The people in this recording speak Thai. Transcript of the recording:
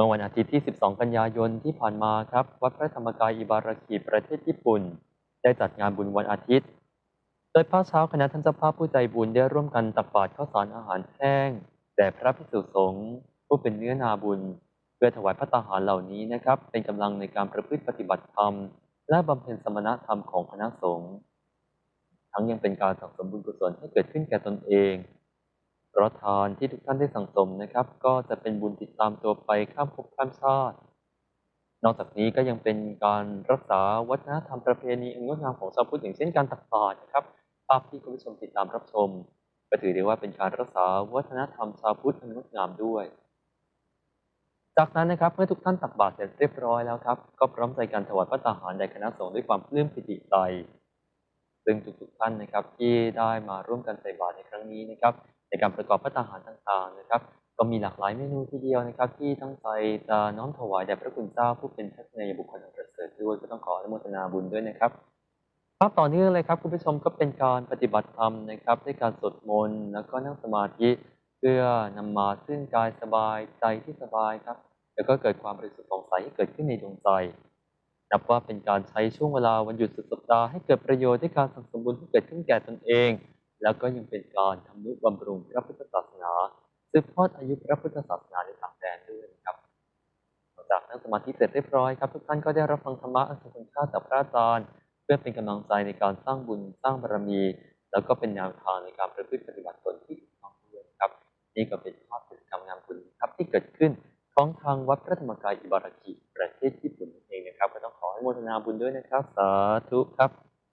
มื่อวันอาทิตย์ที่ 12 กันยายนที่ผ่านมาครับ วัดพระธรรมกายอิบารากิประเทศญี่ปุ่น ได้จัดงานบุญวันอาทิตย์ โดยภาคเช้าคณะท่านเจ้าภาพผู้ใจบุญได้ร่วมกันตักบาตรข้าวสารอาหารแห้งแด่พระภิกษุสงฆ์ผู้เป็นเนื้อนาบุญ เพื่อถวายพระตาหารเหล่านี้นะครับ เป็นกำลังในการประพฤติปฏิบัติธรรม และบำเพ็ญสมณธรรมของคณะสงฆ์ทั้งยังเป็นการสั่งสมบุญกุศลให้เกิดขึ้นแก่ตนเอง ระทานที่ทุกท่านได้สั่งสมนะครับ ก็จะเป็นบุญติดตามตัวไปข้ามภพข้ามชาติ นอกจากนี้ก็ยังเป็นการรักษาวัฒนธรรมประเพณีอันงดงามของชาวพุทธอย่างเช่นการตักบาตรนะครับภาพที่คุณผู้ชมติดตามรับชมก็ถือได้ว่าเป็นการรักษาวัฒนธรรมชาวพุทธอันงดงามด้วย จากนั้นนะครับเมื่อทุกท่านตักบาตรเสร็จเรียบร้อยแล้วครับ ก็พร้อมใจกันถวายพระตาหารแด่คณะสงฆ์ด้วยความปลื้มปิติใจซึ่งทุกๆท่านนะครับที่ได้มาร่วมกันใส่บาตรในครั้งนี้นะครับ ในการประกอบพระตาหารต่างๆนะครับ ก็มีหลากหลายเมนูทีเดียวนะครับ ที่ตั้งใจจะน้อมถวายแด่พระคุณเจ้าผู้เป็นทัศนียบุคคลอันประเสริฐด้วยก็ต้องขออนุโมทนาบุญด้วยนะครับภาพต่อเนื่องเลยครับคุณผู้ชมก็เป็นการปฏิบัติธรรมนะครับด้วยการสวดมนต์แล้วก็นั่งสมาธิเพื่อนำมาซึ่งกายสบายใจที่สบายครับ แล้วก็เกิดความบริสุทธิ์ผ่องใสให้เกิดขึ้นในดวงใจนับว่าเป็นการใช้ช่วงเวลาวันหยุดสุดสัปดาห์ให้เกิดประโยชน์ด้วยการสั่งสมบุญที่เกิดขึ้นแก่ตนเอง แล้วก็ยังเป็นการทำนุบำรุงพระพุทธศาสนาสืบทอดอายุพระพุทธศาสนาในต่างแดนด้วยนะครับหลังจากนั่งสมาธิเสร็จเรียบร้อยครับทุกท่านก็ได้รับฟังธรรมะอันทรงคุณค่าจากพระอาจารย์ เพื่อเป็นกำลังใจในการสร้างบุญสร้างบารมี แล้วก็เป็นแนวทางในการประพฤติปฏิบัติตนที่ถูกต้องด้วยครับ นี่ก็เป็นภาพกิจกรรมงานบุญครับที่เกิดขึ้นของทางวัดพระธรรมกายอิบารากิประเทศญี่ปุ่นนั่นเองนะครับ ก็ต้องขอให้โมทนาบุญด้วยนะครับ สาธุครับ